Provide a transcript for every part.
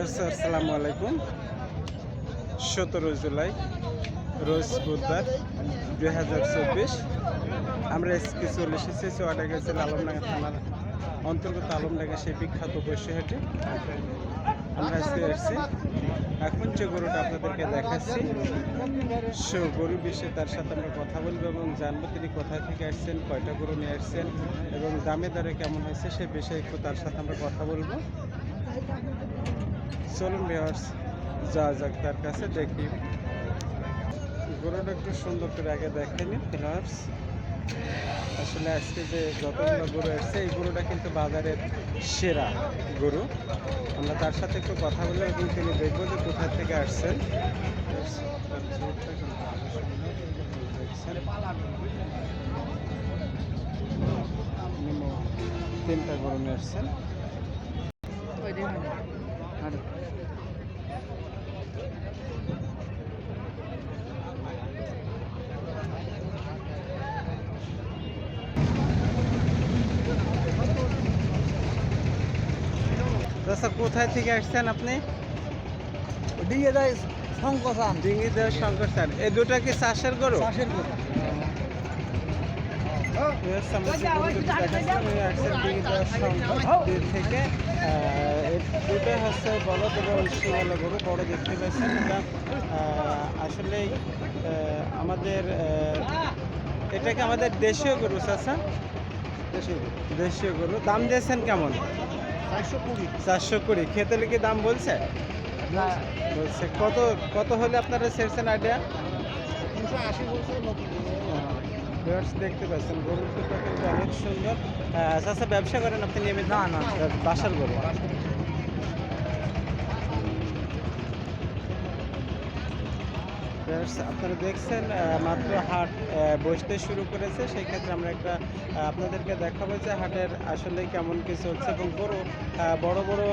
আসসালামু আলাইকুম। সতেরো জুলাই, রোজ বুধবার, দুই হাজার চব্বিশ। আমরা আজকে চলে এসেছি চুয়াডা গেছিল আলমডাঙ্গা থানার অন্তর্গত আলমডাঙ্গা সেই বিখ্যাত বৈশ্যহাটে। আমরা আজকে এসেছি এখন যে গরুটা আপনাদেরকে দেখাচ্ছি, সে গরু বিষয়ে তার সাথে আমরা কথা বলব এবং জানব তিনি কোথায় থেকে আসছেন, কয়টা গরু নিয়ে আসছেন এবং দামে দরে কেমন হয়েছে সে বিষয়ে একটু তার সাথে আমরা কথা বলব। চলুন ভিওয়ার্স যাওয়া যাক তার কাছে দেখি। গরুটা একটু সুন্দর করে আগে দেখেনি ভিওয়ার্স আসলে আজকে যে যতগুলো গরু এসছে, এই গরুটা কিন্তু বাজারের সেরা গরু। আমরা তার সাথে একটু কথা বলে এবং তিনি দেখব যে কোথা থেকে আসছেন। তিনটা গরু নিয়ে এসছেন আর দাদা কোথায় থেকে আসছেন আপনি দিয়ে দেয় সংকোচান ডিঙ্গি দেওয়ার শঙ্কর স্যার এই দুটা কি চাষের গরু চাষের গরু থেকে দুটো হচ্ছে বলদ এবং শিবালা গরু বড় দেখতে পাচ্ছেন এটা আসলেই আমাদের আহ, এটা কি আমাদের দেশীয় গরু চাষা দেশীয় গরু। দাম দিয়েছেন কেমন? চারশো কুড়ি। চারশো কুড়ি। খেতে কি দাম বলছে? বলছে। কত কত হলে আপনারা ছেড়ছেন আইডিয়া দেখতে পাচ্ছেন গরুর কিন্তু অনেক সুন্দর। আচ্ছা ব্যবসা করেন আপনি নিয়মিত? না, না। বাসার গরু। আপনারা দেখছেন মাত্র হাট বসতে শুরু করেছে। সেই ক্ষেত্রে আমরা একটা আপনাদেরকে দেখাবো যে হাটের আসলে কেমন কি চলছে এবং গরু বড় বড়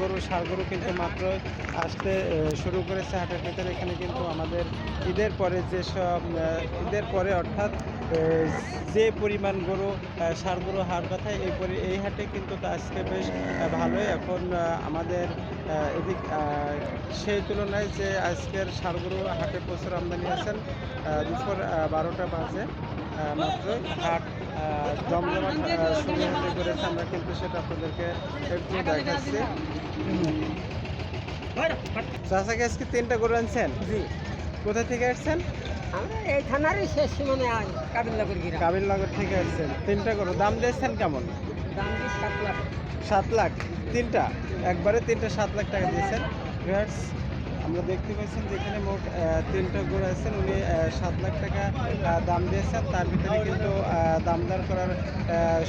গরু, সার গরু কিন্তু মাত্র আসতে শুরু করেছে হাটের ভিতরে। এখানে কিন্তু আমাদের ঈদের পরে যেসব ঈদের পরে অর্থাৎ যে পরিমাণ গরু ষাড় গরু হাট কথা এই পরি এই হাটে কিন্তু আজকে বেশ ভালোই। এখন আমাদের এদিক সেই তুলনায় যে আজকের ষাড় গরু হাটে প্রচুর আমদানি আছেন দুপুর বারোটা বাজে মাত্র। হাট জমজমাট শুরু হতে করেছে আমরা কিন্তু সেটা আপনাদেরকে একটু দেখাচ্ছি। চাষাকে আজকে তিনটা গরু আনছেন? জি। কোথা থেকে আসছেন? আমরা এই থানারই শেষ সীমানে আই কাবিল্লাপুর গিরা। কাবিলনগর থেকে আসছেন। তিনটা গরু দাম দিয়েছেন কেমন? দাম দিয়ে সাত লাখ। সাত লাখ। তিনটা? একবারে তিনটা সাত লাখ টাকা দিয়েছেন। ভিউয়ার্স আমরা দেখতে পাচ্ছেন যেখানে মোট তিনটা গরু আছেন। উনি সাত লাখ টাকা দাম দিয়েছেন। তার ভিতরে কিন্তু দামদার করার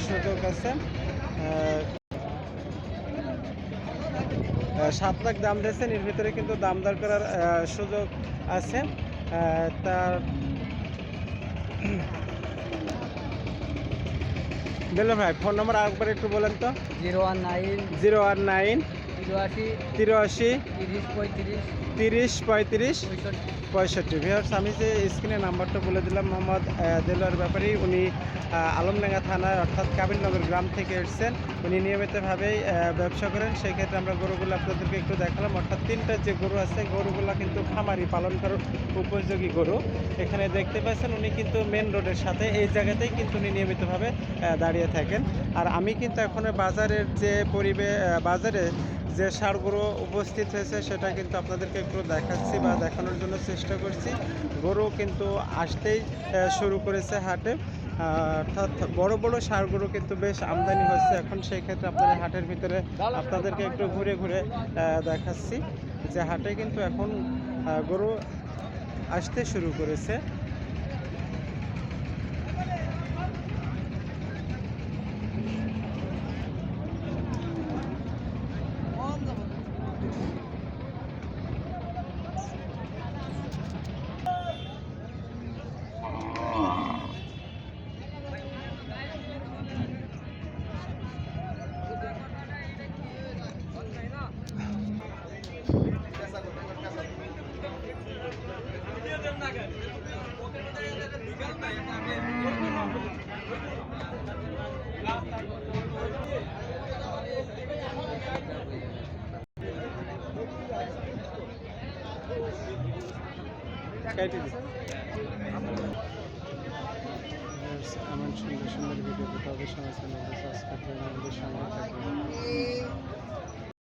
সুযোগ আছে। সাত লাখ দাম দিয়েছেন। এর ভিতরে কিন্তু দামদার করার সুযোগ আছে। তার বেলো ভাই ফোন নম্বর আরেকবার একটু বলেন তো। Zero one nine zero one nine তিরাশি তিরাশি তিরিশ পঁয়ত্রিশ তিরিশ পঁয়ত্রিশ পঁয়ষট্টি। ভিউয়ার্স, আমি যে স্ক্রিনে নাম্বারটা বলে দিলাম, মোহাম্মদ দেলোয়ার ব্যাপারী, উনি আলমডাঙ্গা থানার, অর্থাৎ কাবিলনগর গ্রাম থেকে এসেছেন। উনি নিয়মিতভাবেই ব্যবসা করেন। সেই ক্ষেত্রে আমরা গরুগুলো আপনাদেরকে একটু দেখালাম। অর্থাৎ তিনটা যে গরু আছে, গরুগুলো কিন্তু খামারি পালন করার উপযোগী গরু। এখানে দেখতে পাচ্ছেন, উনি কিন্তু মেন রোডের সাথে এই জায়গাতেই কিন্তু উনি নিয়মিতভাবে দাঁড়িয়ে থাকেন। আর আমি কিন্তু এখন বাজারের যে পরিবেশ বাজারে যে সারগুলো উপস্থিত হয়েছে, সেটা কিন্তু আপনাদেরকে একটু দেখাচ্ছি বা দেখানোর জন্য চেষ্টা করছি। গরু কিন্তু আসতেই শুরু করেছে হাটে। অর্থাৎ বড় বড় সারগুলো কিন্তু বেশ আমদানি হচ্ছে। এখন সেই ক্ষেত্রে আপনাদের হাটের ভিতরে আপনাদেরকে একটু ঘুরে ঘুরে দেখাচ্ছি যে হাটে কিন্তু এখন গরু আসতে শুরু করেছে। এমন সুন্দর সুন্দর ভিডিও পেতে অবশ্যই আমার চ্যানেলটি সাবস্ক্রাইব করে আমাদের সঙ্গে থাকুন